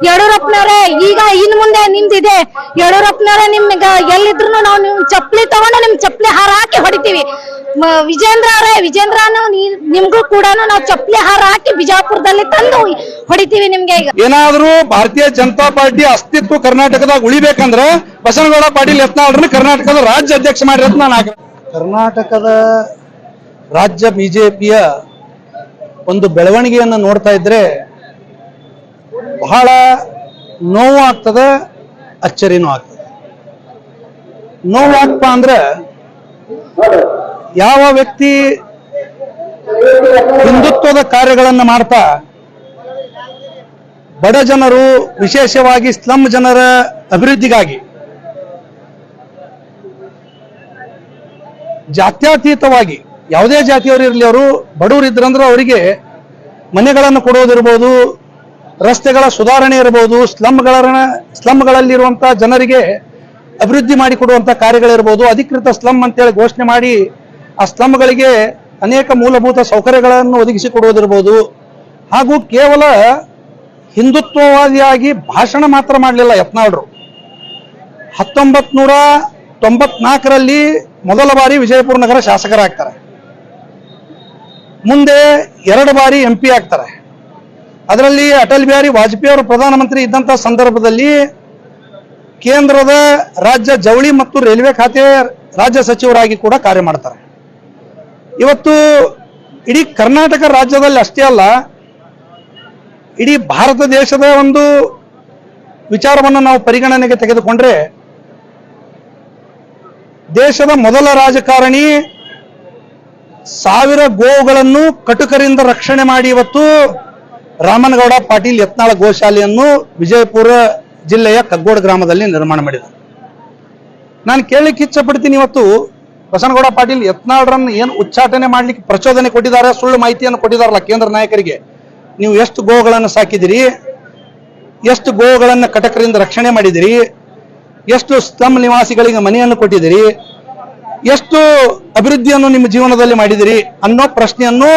ಯಡಿಯೂರಪ್ಪನವ್ರೆ ಈಗ ಇನ್ ಮುಂದೆ ನಿಮ್ದಿದೆ ಯಡಿಯೂರಪ್ಪನವ್ರೆ ನಿಮ್ಗ ಎಲ್ಲಿದ್ರು ನಾವು ನಿಮ್ ಚಪ್ಲಿ ತಗೊಂಡು ನಿಮ್ ಚಪ್ಲಿ ಹಾರ ಹಾಕಿ ಹೊಡಿತೀವಿ. ವಿಜೇಂದ್ರ ಅವರೇ ವಿಜೇಂದ್ರ ನಿಮ್ಗೂ ಕೂಡ ನಾವು ಚಪ್ಲಿ ಹಾರ ಹಾಕಿ ಬಿಜಾಪುರದಲ್ಲಿ ತಂದು ಹೊಡಿತೀವಿ ನಿಮ್ಗೆ ಈಗ. ಏನಾದ್ರೂ ಭಾರತೀಯ ಜನತಾ ಪಾರ್ಟಿ ಅಸ್ತಿತ್ವ ಕರ್ನಾಟಕದಾಗ ಉಳಿಬೇಕಂದ್ರ ಬಸನಗೌಡ ಪಾಟೀಲ್ ಯತ್ನಾಳ್ರನ್ನ ಕರ್ನಾಟಕದ ರಾಜ್ಯ ಅಧ್ಯಕ್ಷ ಮಾಡಿ ನಾನು ಕರ್ನಾಟಕದ ರಾಜ್ಯ ಬಿಜೆಪಿಯ ಒಂದು ಬೆಳವಣಿಗೆಯನ್ನು ನೋಡ್ತಾ ಇದ್ರೆ ಬಹಳ ನೋವು ಆಗ್ತದೆ ಅಚ್ಚರಿನೂ ಆಗ್ತದೆ. ನೋವಾಗ್ಪ ಅಂದ್ರೆ ಯಾವ ವ್ಯಕ್ತಿ ಹಿಂದುತ್ವದ ಕಾರ್ಯಗಳನ್ನು ಮಾಡ್ತಾ ಬಡ ಜನರು, ವಿಶೇಷವಾಗಿ ಸ್ಲಮ್ ಜನರ ಅಭಿವೃದ್ಧಿಗಾಗಿ ಜಾತ್ಯತೀತವಾಗಿ, ಯಾವುದೇ ಜಾತಿಯವರು ಇರಲಿ, ಅವರು ಬಡವರು ಇದ್ರಂದ್ರೆ ಅವರಿಗೆ ಮನೆಗಳನ್ನು ಕೊಡೋದಿರ್ಬೋದು ರಸ್ತೆಗಳ ಸುಧಾರಣೆ ಇರಬಹುದು ಸ್ಲಮ್ಗಳ ಸ್ಲಮ್ಗಳಲ್ಲಿರುವಂಥ ಜನರಿಗೆ ಅಭಿವೃದ್ಧಿ ಮಾಡಿಕೊಡುವಂಥ ಕಾರ್ಯಗಳಿರ್ಬೋದು, ಅಧಿಕೃತ ಸ್ಲಮ್ ಅಂತೇಳಿ ಘೋಷಣೆ ಮಾಡಿ ಆ ಸ್ಲಮ್ಗಳಿಗೆ ಅನೇಕ ಮೂಲಭೂತ ಸೌಕರ್ಯಗಳನ್ನು ಒದಗಿಸಿಕೊಡುವುದಿರ್ಬೋದು ಹಾಗೂ ಕೇವಲ ಹಿಂದುತ್ವವಾದಿಯಾಗಿ ಭಾಷಣ ಮಾತ್ರ ಮಾಡಲಿಲ್ಲ ಯತ್ನಾಳ್ರು. ಹತ್ತೊಂಬತ್ ನೂರ ತೊಂಬತ್ನಾಲ್ಕರಲ್ಲಿ ಮೊದಲ ಬಾರಿ ವಿಜಯಪುರ ನಗರ ಶಾಸಕರಾಗ್ತಾರೆ. ಮುಂದೆ ಎರಡು ಬಾರಿ ಎಂ ಪಿ ಆಗ್ತಾರೆ. ಅದರಲ್ಲಿ ಅಟಲ್ ಬಿಹಾರಿ ವಾಜಪೇಯಿ ಅವರು ಪ್ರಧಾನಮಂತ್ರಿ ಇದ್ದಂಥ ಸಂದರ್ಭದಲ್ಲಿ ಕೇಂದ್ರದ ರಾಜ್ಯ ಜವಳಿ ಮತ್ತು ರೈಲ್ವೆ ಖಾತೆ ರಾಜ್ಯ ಸಚಿವರಾಗಿ ಕೂಡ ಕಾರ್ಯ ಮಾಡ್ತಾರೆ. ಇವತ್ತು ಇಡೀ ಕರ್ನಾಟಕ ರಾಜ್ಯದಲ್ಲಿ ಅಷ್ಟೇ ಅಲ್ಲ, ಇಡೀ ಭಾರತ ದೇಶದ ಒಂದು ವಿಚಾರವನ್ನು ನಾವು ಪರಿಗಣನೆಗೆ ತೆಗೆದುಕೊಂಡ್ರೆ ದೇಶದ ಮೊದಲ ರಾಜಕಾರಣಿ ಸಾವಿರ ಗೋವುಗಳನ್ನು ಕಟುಕರಿಂದ ರಕ್ಷಣೆ ಮಾಡಿ ಇವತ್ತು ರಾಮನಗೌಡ ಪಾಟೀಲ್ ಯತ್ನಾಳ ಗೋಶಾಲೆಯನ್ನು ವಿಜಯಪುರ ಜಿಲ್ಲೆಯ ಕಗ್ಗೋಡ ಗ್ರಾಮದಲ್ಲಿ ನಿರ್ಮಾಣ ಮಾಡಿದ್ದಾರೆ ನಾನು ಕೇಳಲಿಕ್ಕೆ ಇಚ್ಛಪಡ್ತೀನಿ ಇವತ್ತು, ಬಸನಗೌಡ ಪಾಟೀಲ್ ಯತ್ನಾಳ್ರನ್ನು ಏನು ಉಚ್ಚಾಟನೆ ಮಾಡ್ಲಿಕ್ಕೆ ಪ್ರಚೋದನೆ ಕೊಟ್ಟಿದ್ದಾರೆ, ಸುಳ್ಳು ಮಾಹಿತಿಯನ್ನು ಕೊಟ್ಟಿದ್ದಾರಲ್ಲ ಕೇಂದ್ರ ನಾಯಕರಿಗೆ. ನೀವು ಎಷ್ಟು ಗೋಗಳನ್ನು ಸಾಕಿದಿರಿ ಎಷ್ಟು ಗೋಗಳನ್ನು ಕಟಕರಿಂದ ರಕ್ಷಣೆ ಮಾಡಿದಿರಿ ಎಷ್ಟು ಸ್ಲಮ್ ನಿವಾಸಿಗಳಿಗೆ ಮನೆಯನ್ನು ಕೊಟ್ಟಿದ್ದೀರಿ, ಎಷ್ಟು ಅಭಿವೃದ್ಧಿಯನ್ನು ನಿಮ್ಮ ಜೀವನದಲ್ಲಿ ಮಾಡಿದಿರಿ ಅನ್ನೋ ಪ್ರಶ್ನೆಯನ್ನು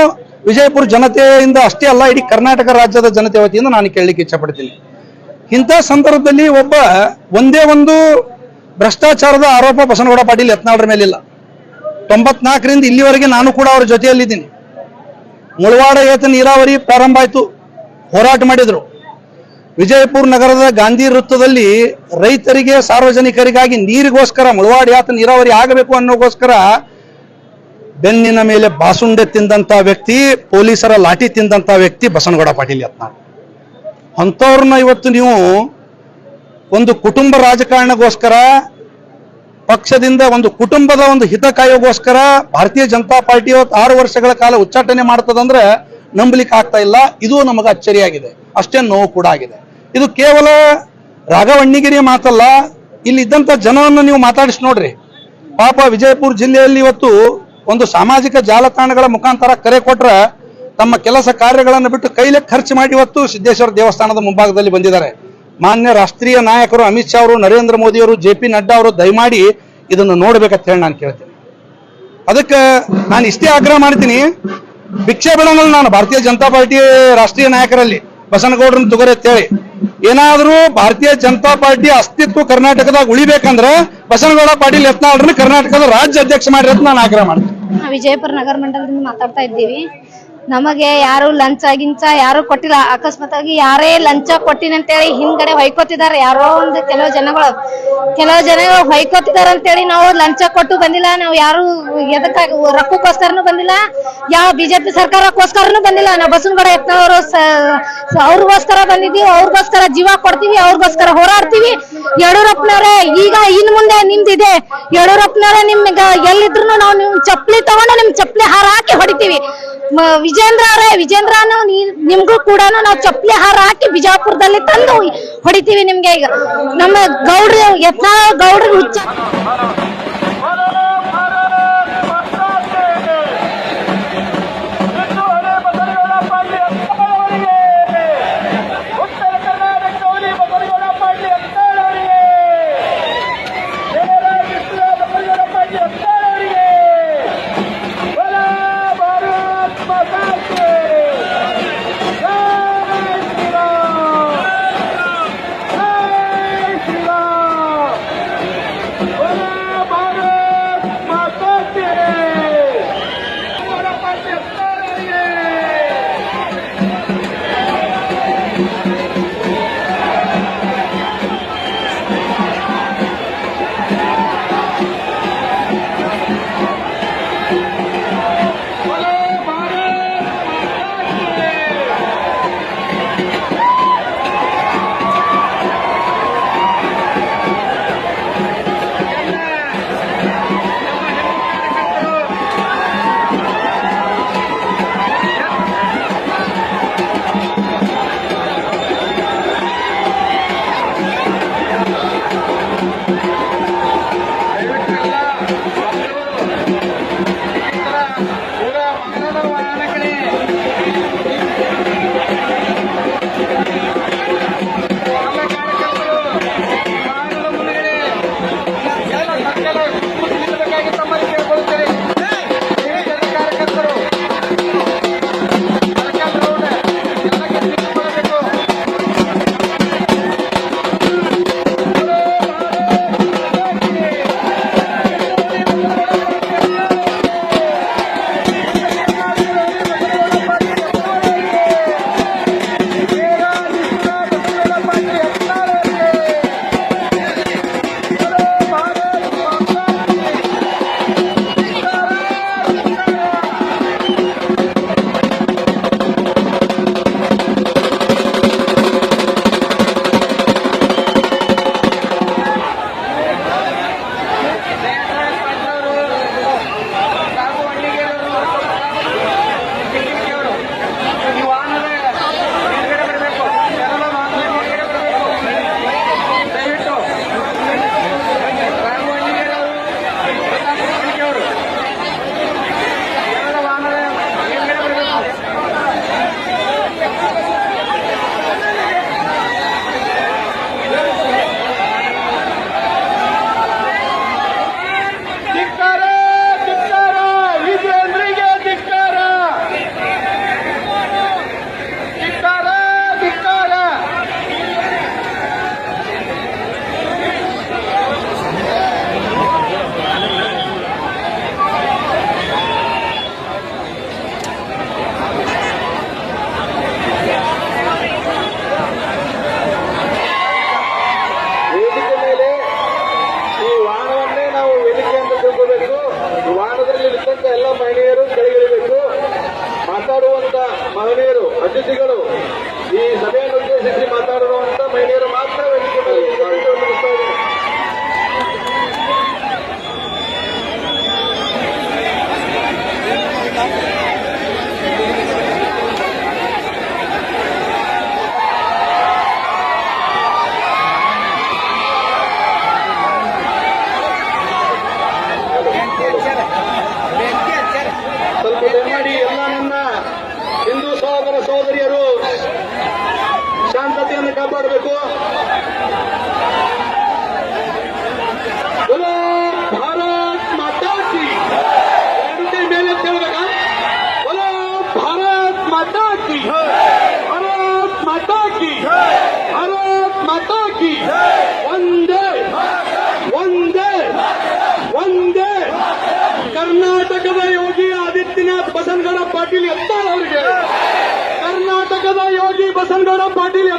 ವಿಜಯಪುರ ಜನತೆಯಿಂದ ಅಷ್ಟೇ ಅಲ್ಲ, ಇಡೀ ಕರ್ನಾಟಕ ರಾಜ್ಯದ ಜನತೆ ವತಿಯಿಂದ ನಾನು ಕೇಳಲಿಕ್ಕೆ ಇಚ್ಛಪಡ್ತೀನಿ. ಇಂಥ ಸಂದರ್ಭದಲ್ಲಿ ಒಬ್ಬ ಒಂದೇ ಒಂದು ಭ್ರಷ್ಟಾಚಾರದ ಆರೋಪ ಬಸನಗೌಡ ಪಾಟೀಲ್ ಯತ್ನಾಳ್ರ ಮೇಲಿಲ್ಲ. ತೊಂಬತ್ನಾಲ್ಕರಿಂದ ಇಲ್ಲಿವರೆಗೆ ನಾನು ಕೂಡ ಅವರ ಜೊತೆಯಲ್ಲಿದ್ದೀನಿ. ಮುಳವಾಡ ಏತ ನೀರಾವರಿ ಪ್ರಾರಂಭ ಆಯಿತು, ಹೋರಾಟ ಮಾಡಿದರು. ವಿಜಯಪುರ ನಗರದ ಗಾಂಧಿ ವೃತ್ತದಲ್ಲಿ ರೈತರಿಗೆ, ಸಾರ್ವಜನಿಕರಿಗಾಗಿ ನೀರಿಗೋಸ್ಕರ ಮುಳವಾಡ ಯಾತ ನೀರಾವರಿ ಆಗಬೇಕು ಅನ್ನೋಗೋಸ್ಕರ ಬೆನ್ನಿನ ಮೇಲೆ ಬಾಸುಂಡೆ ತಿಂದಂತ ವ್ಯಕ್ತಿ, ಪೊಲೀಸರ ಲಾಠಿ ತಿಂದಂತ ವ್ಯಕ್ತಿ ಬಸನಗೌಡ ಪಾಟೀಲ್ ಯತ್ನಾಳ್. ಅಂಥವ್ರನ್ನ ಇವತ್ತು ನೀವು ಒಂದು ಕುಟುಂಬ ರಾಜಕಾರಣಗೋಸ್ಕರ, ಪಕ್ಷದಿಂದ ಒಂದು ಕುಟುಂಬದ ಒಂದು ಹಿತ ಕಾಯೋಗೋಸ್ಕರ ಭಾರತೀಯ ಜನತಾ ಪಾರ್ಟಿ ಇವತ್ತು ಆರು ವರ್ಷಗಳ ಕಾಲ ಉಚ್ಚಾಟನೆ ಮಾಡ್ತದಂದ್ರೆ ನಂಬಲಿಕ್ಕೆ ಆಗ್ತಾ ಇಲ್ಲ. ಇದು ನಮಗೆ ಅಚ್ಚರಿಯಾಗಿದೆ. ಅಷ್ಟೇ ನೋವು ಕೂಡ ಆಗಿದೆ. ಇದು ಕೇವಲ ರಾಘವಣ್ಣಿಗಿರಿ ಮಾತಲ್ಲ ಇಲ್ಲಿ ಇದ್ದಂತ ಜನವನ್ನು ನೀವು ಮಾತಾಡಿಸಿ ನೋಡ್ರಿ. ಪಾಪ ವಿಜಯಪುರ ಜಿಲ್ಲೆಯಲ್ಲಿ ಇವತ್ತು ಒಂದು ಸಾಮಾಜಿಕ ಜಾಲತಾಣಗಳ ಮುಖಾಂತರ ಕರೆ ಕೊಟ್ರ ತಮ್ಮ ಕೆಲಸ ಕಾರ್ಯಗಳನ್ನು ಬಿಟ್ಟು ಕೈಲೆ ಖರ್ಚು ಮಾಡಿ ಇವತ್ತು ಸಿದ್ದೇಶ್ವರ ದೇವಸ್ಥಾನದ ಮುಂಭಾಗದಲ್ಲಿ ಬಂದಿದ್ದಾರೆ. ಮಾನ್ಯ ರಾಷ್ಟ್ರೀಯ ನಾಯಕರು ಅಮಿತ್ ಶಾ ಅವರು, ನರೇಂದ್ರ ಮೋದಿ ಅವರು, ಜೆ ಪಿ ನಡ್ಡಾ ಅವರು ದಯಮಾಡಿ ಇದನ್ನು ನೋಡ್ಬೇಕಂತ ಹೇಳಿ ನಾನು ಕೇಳ್ತೀನಿ. ಅದಕ್ಕೆ ನಾನು ಇಷ್ಟೇ ಆಗ್ರಹ ಮಾಡ್ತೀನಿ, ಭಿಕ್ಷೆ ಬಿಡಂಗಲ್ಲ ನಾನು, ಭಾರತೀಯ ಜನತಾ ಪಾರ್ಟಿ ರಾಷ್ಟ್ರೀಯ ನಾಯಕರಲ್ಲಿ, ಬಸನಗೌಡ್ರನ್ನ ಅಂತೇಳಿ ಏನಾದ್ರೂ ಭಾರತೀಯ ಜನತಾ ಪಾರ್ಟಿ ಅಸ್ತಿತ್ವ ಕರ್ನಾಟಕದಾಗ ಉಳಿಬೇಕಂದ್ರ ಬಸನಗೌಡ ಪಾಟೀಲ್ ಯತ್ನಾಳ್ರನ್ನ ಕರ್ನಾಟಕದ ರಾಜ್ಯ ಅಧ್ಯಕ್ಷ ಮಾಡಿರೋದು ನಾನು ಆಗ್ರಹ ಮಾಡ್ತೀನಿ. ವಿಜಯಪುರ ನಗರ ಮಂಡಲದಿಂದ ಮಾತಾಡ್ತಾ ಇದ್ದೀವಿ. ನಮಗೆ ಯಾರು ಲಂಚ ಗಿಂಚ ಯಾರು ಕೊಟ್ಟಿಲ್ಲ. ಅಕಸ್ಮಾತ್ ಆಗಿ ಯಾರೇ ಲಂಚ ಕೊಟ್ಟಿನ ಅಂತೇಳಿ ಹಿಂದ್ಗಡೆ ಹೊಯ್ಕೋತಿದಾರೆ ಯಾರೋ ಒಂದು ಕೆಲವು ಜನಗಳು. ಕೆಲವು ಜನಗಳು ಹೊಯ್ಕೋತಿದಾರ ಅಂತೇಳಿ ನಾವು ಲಂಚ ಕೊಟ್ಟು ಬಂದಿಲ್ಲ. ನಾವು ಯಾರು ಎದಕ್ಕಾಗಿ ರೊಕ್ಕಕ್ಕೋಸ್ಕರನು ಬಂದಿಲ್ಲ. ಯಾವ ಬಿಜೆಪಿ ಸರ್ಕಾರಕ್ಕೋಸ್ಕರನು ಬಂದಿಲ್ಲ. ನಾವು ಬಸವನಗೌಡ ಯತ್ನವರು ಅವ್ರಿಗೋಸ್ಕರ ಬಂದಿದ್ದೀವಿ. ಅವ್ರಿಗೋಸ್ಕರ ಜೀವ ಕೊಡ್ತೀವಿ. ಅವ್ರಿಗೋಸ್ಕರ ಹೋರಾಡ್ತೀವಿ. ಯಡಿಯೂರಪ್ಪನವ್ರೆ, ಈಗ ಇನ್ ಮುಂದೆ ನಿಮ್ದಿದೆ. ಯಡಿಯೂರಪ್ಪನವ್ರೆ, ನಿಮ್ಗೆ ಎಲ್ಲಿದ್ರು ನಾವು ನಿಮ್ ಚಪ್ಪಲಿ ತಗೊಂಡು ನಿಮ್ ಚಪ್ಪಲಿ ಹಾರ ಹಾಕಿ ಹೊಡಿತೀವಿ. ವಿಜೇಂದ್ರ ಅವರೇ ವಿಜೇಂದ್ರ ನಿಮ್ಗೂ ಕೂಡ ನಾವು ಚಪ್ಪಲಿ ಹಾರ ಹಾಕಿ ಬಿಜಾಪುರದಲ್ಲಿ ತಂದು ಹೊಡಿತೀವಿ ನಿಮ್ಗೆ ಈಗ. ನಮ್ಮ ಗೌಡ್ರ ಯತ್ನ ಗೌಡ್ರ ಹುಚ್ಚ. ಅತಿಥಿಗಳು ಈ ಸಭೆಯನ್ನು ಉದ್ದೇಶಿಸಿ ಮಾತಾಡಿರುವಂತ ಮಹಿಳೆಯರು ಮಾತ್ರ माता की। वंदे। वंदे। वंदे। कर्नाटक योगी आदित्यनाथ बसनगौड़ पाटील कर्नाटक योगी बसनगौड़ पाटील